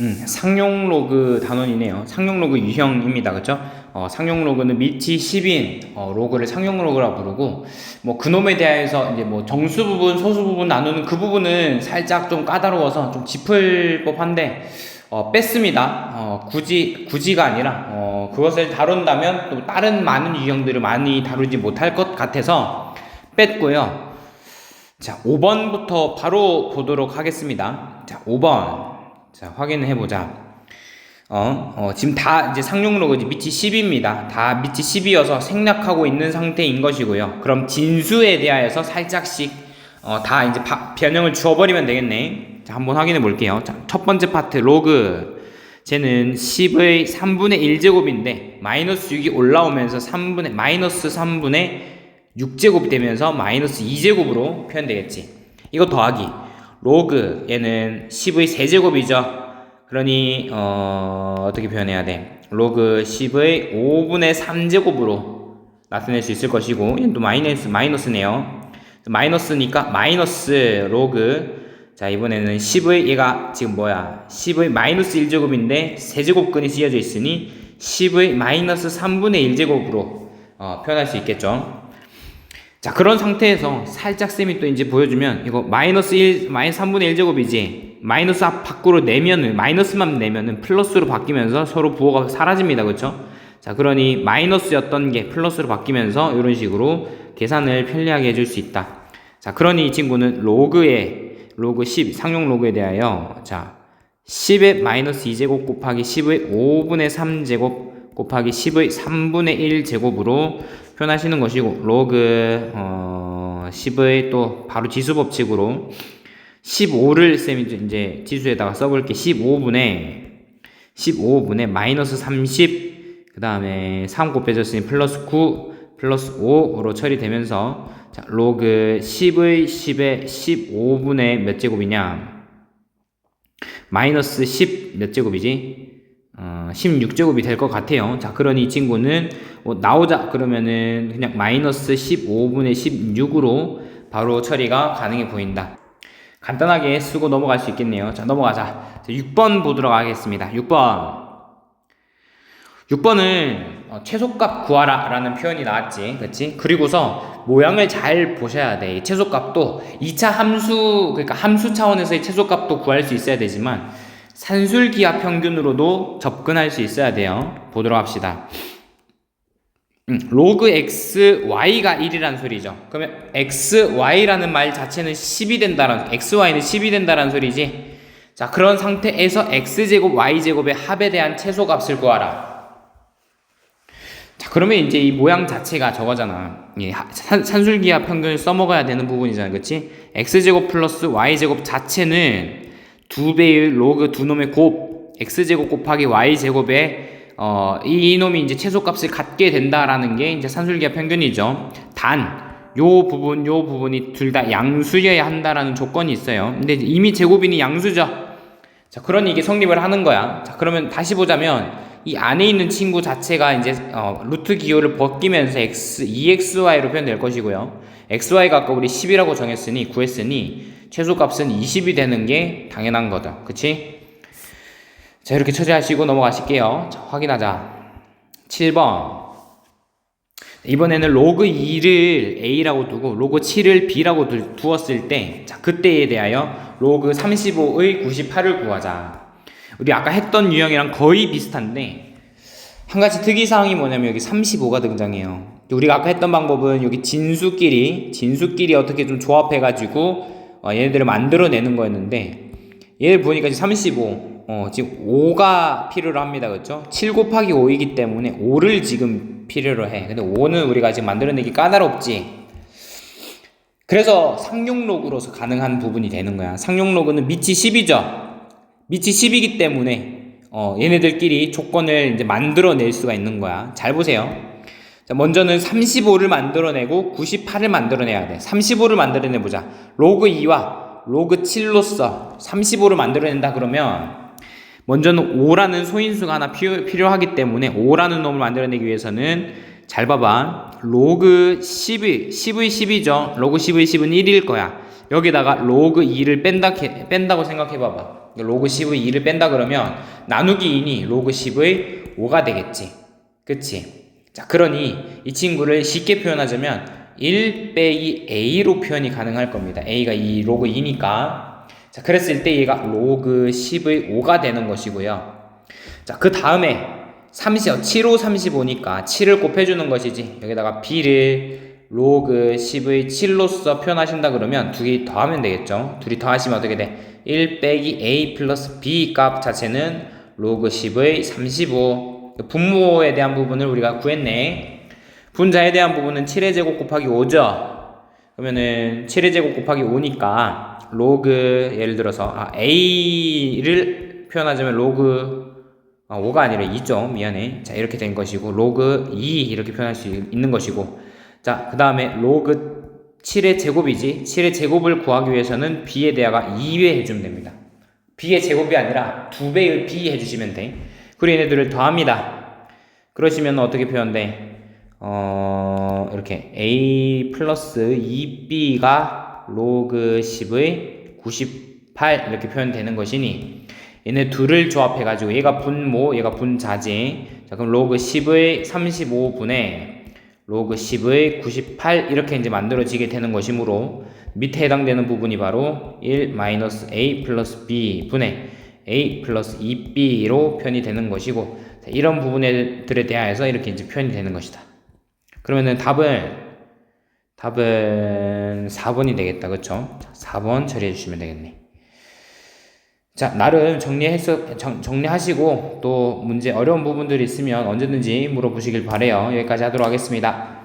음, 상용 로그 단원이네요. 상용 로그 유형입니다. 그쵸? 어, 상용 로그는 밑이 10인 어, 로그를 상용 로그라 부르고 뭐 그놈에 대해서 이제 뭐 정수 부분, 소수 부분 나누는 그 부분은 살짝 좀 까다로워서 좀 짚을 법한데 어, 뺐습니다. 어, 굳이 굳이가 아니라 어, 그것을 다룬다면 또 다른 많은 유형들을 많이 다루지 못할 것 같아서 뺐고요. 자, 5번부터 바로 보도록 하겠습니다. 자, 5번. 자, 확인해 보자. 어, 어, 지금 다 이제 상용 로그지 밑이 10입니다. 다 밑이 10이어서 생략하고 있는 상태인 것이고요. 그럼 진수에 대하여서 살짝씩 어, 다 이제 바, 변형을 주어버리면 되겠네. 자, 한번 확인해 볼게요. 자, 첫 번째 파트 로그. 쟤는 10의 3분의 1제곱인데 마이너스 6이 올라오면서 3분의 마이너스 3분의 6제곱이 되면서 마이너스 2제곱으로 표현되겠지. 이거 더하기. 로그 얘는 10의 세제곱이죠. 그러니 어, 어떻게 표현해야 돼? 로그 10의 5분의 3제곱으로 나타낼 수 있을 것이고 얘는 또 마이너스 마이너스네요. 마이너스니까 마이너스 로그 자 이번에는 10의 얘가 지금 뭐야 10의 마이너스 1제곱인데 세제곱근이 쓰여져 있으니 10의 마이너스 3분의 1제곱으로 어, 표현할 수 있겠죠. 자 그런 상태에서 살짝 쌤이 또 이제 보여주면 이거 마이너스 1 마이너스 3분의 1 제곱이지 마이너스 앞 밖으로 내면은 마이너스만 내면은 플러스로 바뀌면서 서로 부호가 사라집니다. 그렇죠 자 그러니 마이너스였던 게 플러스로 바뀌면서 이런 식으로 계산을 편리하게 해줄 수 있다. 자 그러니 이 친구는 로그의 로그 10 상용 로그에 대하여 자 10의 마이너스 2제곱 곱하기 10의 5분의 3제곱 곱하기 10의 3분의 1제곱으로 표현하시는 것이고 로그 어 10의 또 바로 지수 법칙으로 15를 쌤이 이제 지수에다가 써볼게. 15분의 15분의 마이너스 30 그 다음에 3곱 빼졌으니 플러스 9 플러스 5로 처리되면서 자 로그 10의 10의 15분의 몇 제곱이냐? 마이너스 10 몇 제곱이지 어, 16제곱이 될 것 같아요. 자, 그러니 이 친구는 뭐 나오자 그러면은 그냥 마이너스 15분의 16으로 바로 처리가 가능해 보인다. 간단하게 쓰고 넘어갈 수 있겠네요. 자, 넘어가자. 자, 6번 보도록 하겠습니다. 6번. 6번은 어, 최소값 구하라 라는 표현이 나왔지. 그치? 그리고서 모양을 잘 보셔야 돼. 이 최소값도 2차 함수, 그러니까 함수 차원에서의 최소값도 구할 수 있어야 되지만 산술기하 평균으로도 접근할 수 있어야 돼요. 보도록 합시다. 음, 로그 x, y가 1이라는 소리죠. 그러면 x, y라는 말 자체는 10이 된다는, x, y는 10이 된다는 소리지. 자, 그런 상태에서 x제곱, y제곱의 합에 대한 최소값을 구하라. 자, 그러면 이제 이 모양 자체가 저거잖아. 예, 산, 산술기하 평균을 써먹어야 되는 부분이잖아. 그치? x제곱 플러스 y제곱 자체는 두 배의 로그 두 놈의 곱 x제곱 곱하기 y제곱에 어, 이 놈이 이제 최소값을 갖게 된다라는 게 이제 산술기하 평균이죠. 단, 요 부분, 요 부분이 둘 다 양수여야 한다라는 조건이 있어요. 근데 이미 제곱이니 양수죠. 자, 그러니 이게 성립을 하는 거야. 자, 그러면 다시 보자면 이 안에 있는 친구 자체가 이제 어, 루트 기호를 벗기면서 x, 2xy로 표현될 것이고요. xy가 아까 우리 10이라고 정했으니 구했으니 최소값은 20이 되는 게 당연한 거죠. 그치? 자, 이렇게 처리하시고 넘어가실게요. 자, 확인하자. 7번. 이번에는 로그 2를 A라고 두고 로그 7을 B라고 두, 두었을 때, 자, 그때에 대하여 로그 35의 98을 구하자. 우리 아까 했던 유형이랑 거의 비슷한데, 한 가지 특이사항이 뭐냐면 여기 35가 등장해요. 우리가 아까 했던 방법은 여기 진수끼리, 진수끼리 어떻게 좀 조합해가지고, 어, 얘네들을 만들어내는 거였는데, 얘를 보니까 지금 35, 어, 지금 5가 필요로 합니다. 그렇죠? 7 곱하기 5이기 때문에 5를 지금 필요로 해. 근데 5는 우리가 지금 만들어내기 까다롭지. 그래서 상용 로그로서 가능한 부분이 되는 거야. 상용 로그는 밑이 10이죠. 밑이 10이기 때문에 어, 얘네들끼리 조건을 이제 만들어낼 수가 있는 거야. 잘 보세요. 자, 먼저는 35를 만들어내고 98을 만들어내야 돼. 35를 만들어내 보자. 로그 2와 로그 7로서 35를 만들어낸다 그러면 먼저는 5라는 소인수가 하나 필요, 필요하기 때문에 5라는 놈을 만들어내기 위해서는 잘 봐봐. 로그 10이, 10의 10이죠. 로그 10의 10은 1일 거야. 여기다가 로그 2를 뺀다, 뺀다고 생각해 봐봐. 로그 10의 2를 뺀다 그러면 나누기 2니 로그 10의 5가 되겠지. 그치? 자, 그러니 이 친구를 쉽게 표현하자면 1 빼기 a로 표현이 가능할 겁니다. a가 이 로그 2니까. 자, 그랬을 때 얘가 로그 10의 5가 되는 것이고요. 자, 그 다음에 30, 7호 35니까 7을 곱해주는 것이지. 여기다가 b를 로그 10의 7로서 표현하신다 그러면 두 개 더하면 되겠죠. 둘이 더하시면 어떻게 돼? 1 빼기 a 플러스 b 값 자체는 로그 10의 35. 분모에 대한 부분을 우리가 구했네. 분자에 대한 부분은 7의 제곱 곱하기 5죠. 그러면은 7의 제곱 곱하기 5니까 로그 예를 들어서 아, a를 표현하자면 로그 아, 5가 아니라 2죠. 미안해. 자, 이렇게 된 것이고 로그 2 이렇게 표현할 수 있는 것이고 자, 그 다음에 로그 7의 제곱이지. 7의 제곱을 구하기 위해서는 b에 대하가 2배 해주면 됩니다. b의 제곱이 아니라 2배의 b 해주시면 돼. 그리고 얘네들을 더합니다. 그러시면 어떻게 표현돼? 어, 이렇게 a 플러스 2b가 로그 10의 98 이렇게 표현되는 것이니 얘네 둘을 조합해 가지고 얘가 분모, 얘가 분자지. 자, 그럼 로그 10의 35분의 로그 10의 98 이렇게 이제 만들어지게 되는 것이므로 밑에 해당되는 부분이 바로 1 마이너스 a 플러스 b 분의 a 플러스 2b로 표현이 되는 것이고 자, 이런 부분들에 대하여서 이렇게 이제 표현이 되는 것이다. 그러면은 답은 답은 4번이 되겠다. 자, 4번 처리해 주시면 되겠네. 자, 나름 정리해서, 정, 정리하시고, 또 문제 어려운 부분들이 있으면 언제든지 물어보시길 바래요 여기까지 하도록 하겠습니다.